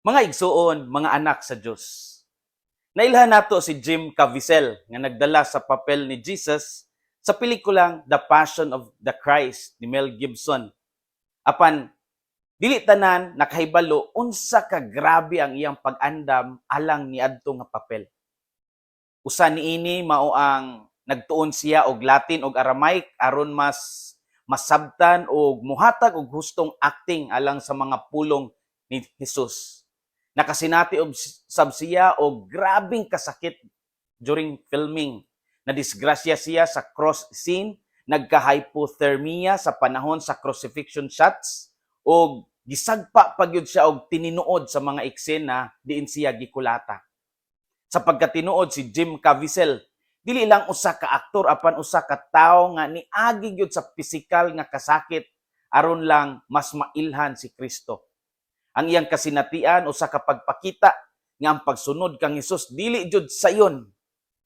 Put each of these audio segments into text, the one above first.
Mga igsuon, mga anak sa Diyos. Nailhan nato si Jim Caviezel nga nagdala sa papel ni Jesus sa pelikulang The Passion of the Christ ni Mel Gibson. Apan dili tanan nakahibalo unsa ka grabe ang iyang pag-andam alang ni adto nga papel. Usa niini mao ang nagtuon siya og Latin og Aramaic aron mas masabtan og muhatag og hustong acting alang sa mga pulong ni Jesus nakasinati og sab siya og grabing kasakit during filming. Nadisgrasya siya sa cross scene, nagka-hypothermia sa panahon sa crucifixion shots og gisagpa pagyud siya og tininuod sa mga eksena diin siya gikulata. Sa pagkatinuod si Jim Caviezel, dili lang usa ka aktor apan usa ka tawo nga niagi gyud sa pisikal nga kasakit aron lang mas mailhan si Kristo. Ang iyang kasinatian usa ka pagpakita nga ang pagsunod kang Hesus dili jud sayon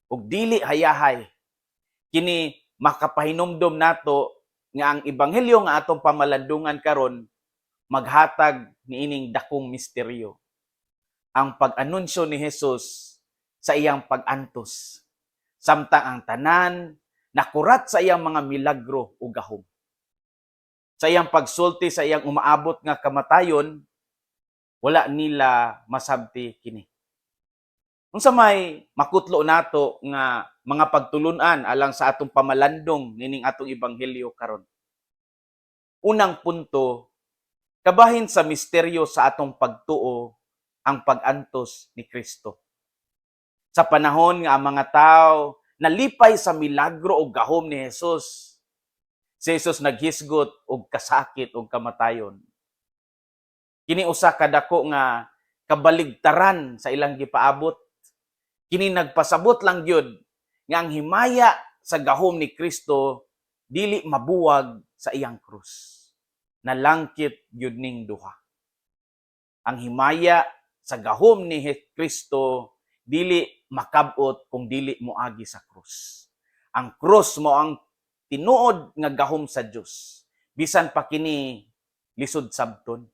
ug dili hayahay. Kini makapahinomdom nato nga ang ebanghelyo nga atong pamalandungan karon maghatag niining dakong misteryo. Ang pag-anunsyo ni Hesus sa iyang pag-antos. Samtang ang tanan nakurat sa iyang mga milagro ug gahom. Sa iyang pagsulti sa iyang umaabot nga kamatayon, wala nila masabti kini. Unsa may makutlo nato nga mga pagtulunan alang sa atong pamalandong nining atong ebanghelyo karon. Unang punto, kabahin sa misteryo sa atong pagtuo ang pag-antos ni Kristo. Sa panahon nga ang mga tao nalipay sa milagro o gahom ni Jesus, si Jesus naghisgot og kasakit og kamatayon kini usa ka dako nga kabaligtaran sa ilang gipaabot. Kini nagpasabot lang gyud nga ang himaya sa gahom ni Kristo dili mabuwag sa iyang krus. Nalangkit gyud ning duha. Ang himaya sa gahom ni Kristo dili makabot kung dili moagi sa krus. Ang krus mo ang tinuod nga gahom sa Dios. Bisan pa kini lisod sabton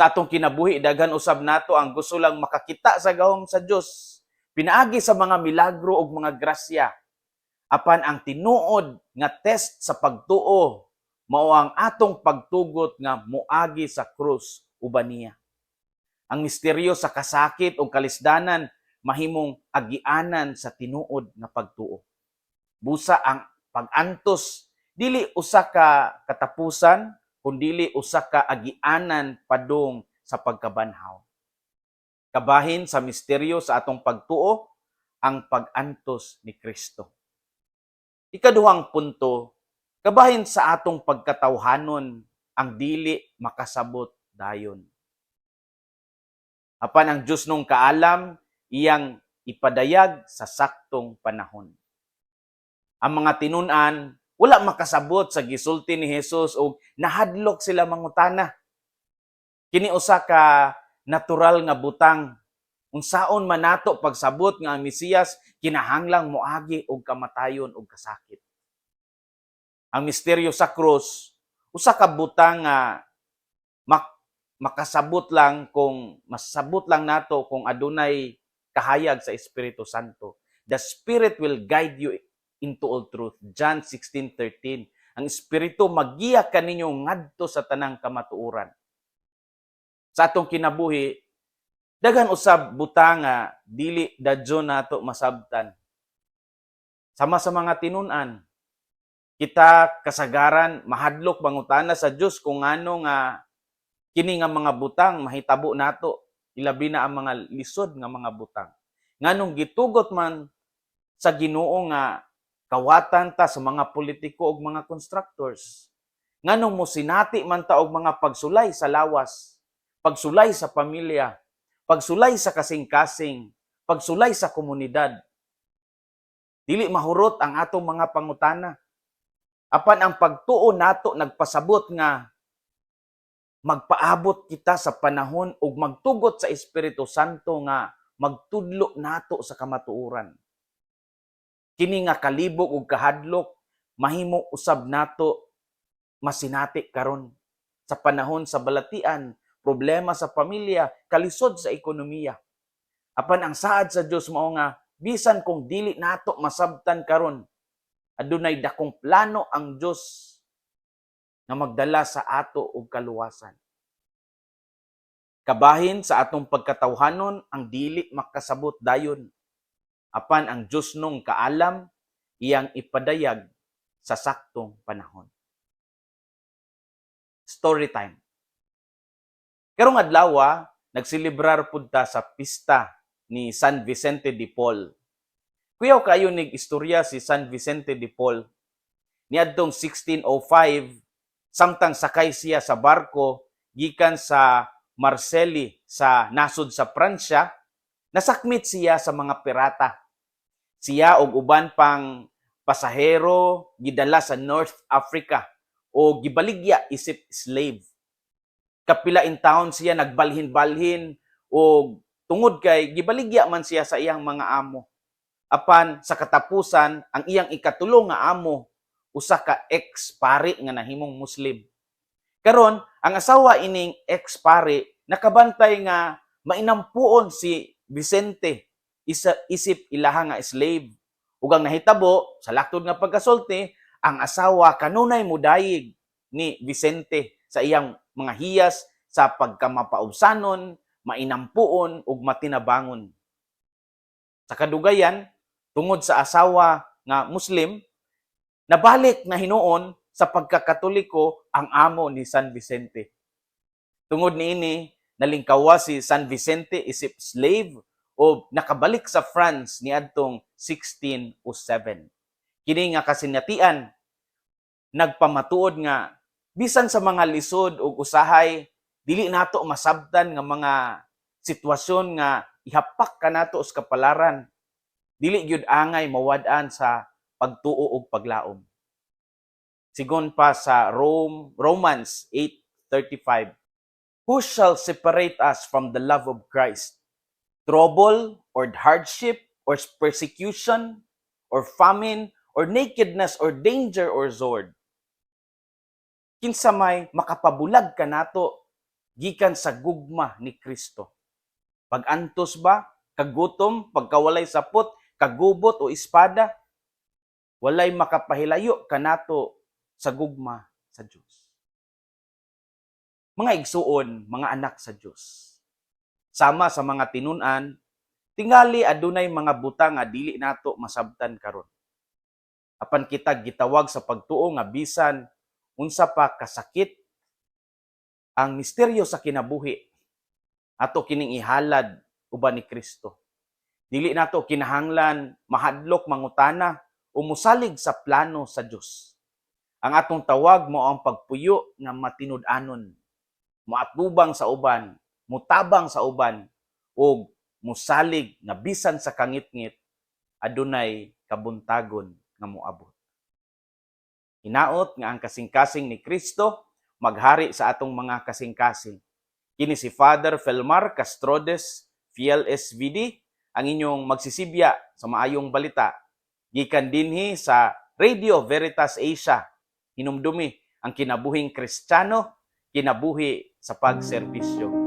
sa atong kinabuhi daghan usab nato ang gusto lang makakita sa gahom sa Dios pinaagi sa mga milagro ug mga grasya. Apan ang tinuod nga test sa pagtuo mao ang atong pagtugot nga moagi sa krus uban niya. Ang misteryo sa kasakit ug kalisdanan mahimong agianan sa tinuod nga pagtuo. Busa ang pag-antos. Dili usa ka katapusan kundili usa ka agianan padung sa pagkabanhaw. Kabahin sa misteryo sa atong pagtuo ang pag-antos ni Kristo. Ikaduhang punto, kabahin sa atong pagkatawhanon ang dili makasabot dayon. Apan ang Diyos nung kaalam, iyang ipadayag sa saktong panahon. Ang mga tinunan, wala makasabot sa gisulti ni Jesus o nahadlok sila mangutana. Kini usa ka natural nga butang unsaon man nato pagsabot nga ang Mesiyas kinahanglang moagi og kamatayon og kasakit. Ang misteryo sa krus usa ka butang nga mak- makasabot lang kung masabot lang nato kung adunay kahayag sa Espiritu Santo. The Spirit will guide you into all truth. John 16:13. Ang Espiritu magiya kaninyo ngadto sa tanang kamatuoran. Sa atong kinabuhi, daghan usab butanga dili dadyo nato masabtan. Sama sa mga tinunan, kita kasagaran mahadlok bangutana sa Dios kung ano nga kini nga mga butang mahitabo nato ilabi na ang mga lisod nga mga butang. Nganong gitugot man sa Ginoo nga kawatan ta sa mga politiko ug mga constructors. Nganong mo sinati man ta og mga pagsulay sa lawas, pagsulay sa pamilya, pagsulay sa kasing-kasing, pagsulay sa komunidad. Dili mahurot ang atong mga pangutana. Apan ang pagtuo nato nagpasabot nga magpaabot kita sa panahon ug magtugot sa Espiritu Santo nga magtudlo nato sa kamatuoran kini nga kalibog ug kahadlok mahimo usab nato masinati karon sa panahon sa balatian problema sa pamilya, kalisod sa ekonomiya. Apan ang saad sa Dios mao nga bisan kung dili nato masabtan karon, adunay dakong plano ang Dios na magdala sa ato og kaluwasan. Kabahin sa atong pagkatawhanon ang dili makasabot dayon. Apan ang Dios nung kaalam iyang ipadayag sa saktong panahon. Story time. Karong adlaw, nagsilibrar pud ta sa pista ni San Vicente de Paul. Kuyaw kayo nig istorya si San Vicente de Paul. Niadtong 1605, samtang sakay siya sa barko gikan sa Marseille sa nasod sa Pransya, nasakmit siya sa mga pirata. Siya og uban pang pasahero gidala sa North Africa o gibaligya isip slave. Kapila in town siya nagbalhin-balhin o tungod kay gibaligya man siya sa iyang mga amo. Apan sa katapusan ang iyang ikatulong nga amo usa ka ex-pari nga nahimong Muslim. Karon, ang asawa ining ex-pari nakabantay nga mainampuon si Vicente isa isip ilaha nga slave. Ug ang nahitabo sa laktod nga pagkasulti, ang asawa kanunay mudayig ni Vicente sa iyang mga hiyas sa pagkamapaubsanon, mainampuon ug matinabangon. Sa kadugayan, tungod sa asawa nga Muslim, nabalik na hinuon sa pagkakatoliko ang amo ni San Vicente. Tungod niini, nalingkawa si San Vicente isip slave o nakabalik sa France niadtong 1607. Kini nga kasinatian nagpamatuod nga bisan sa mga lisod ug usahay dili nato masabtan nga mga sitwasyon nga ihapak ka nato sa kapalaran dili gyud angay mawad-an sa pagtuo ug paglaom. Sigon pa sa Rome, Romans 8:35 Who shall separate us from the love of Christ? Trouble or hardship or persecution or famine or nakedness or danger or sword? Kinsa may makapabulag ka nato gikan sa gugma ni Kristo. Pag-antos ba, kagutom, pagkawalay sapot, kagubot o espada, walay makapahilayo kanato sa gugma sa Dios. Mga igsuon, mga anak sa Dios. Sama sa mga tinunan, tingali adunay mga butang nga dili nato masabtan karon. Apan kita gitawag sa pagtuo nga bisan unsa pa kasakit ang misteryo sa kinabuhi ato kining ihalad uban ni Kristo. Dili nato kinahanglan mahadlok mangutana o musalig sa plano sa Dios. Ang atong tawag mo ang pagpuyo nga matinud-anon, moatubang sa uban, mutabang sa uban, o musalig nga bisan sa kangit-ngit adunay kabuntagon nga moabot. Hinaot nga ang kasing-kasing ni Kristo maghari sa atong mga kasing-kasing. Kini si Father Felmar Castrodes, Fiel SVD, ang inyong magsisibya sa maayong balita. Gikan dinhi sa Radio Veritas Asia, hinumdumi ang kinabuhing Kristiyano, kinabuhi sa pagserbisyo.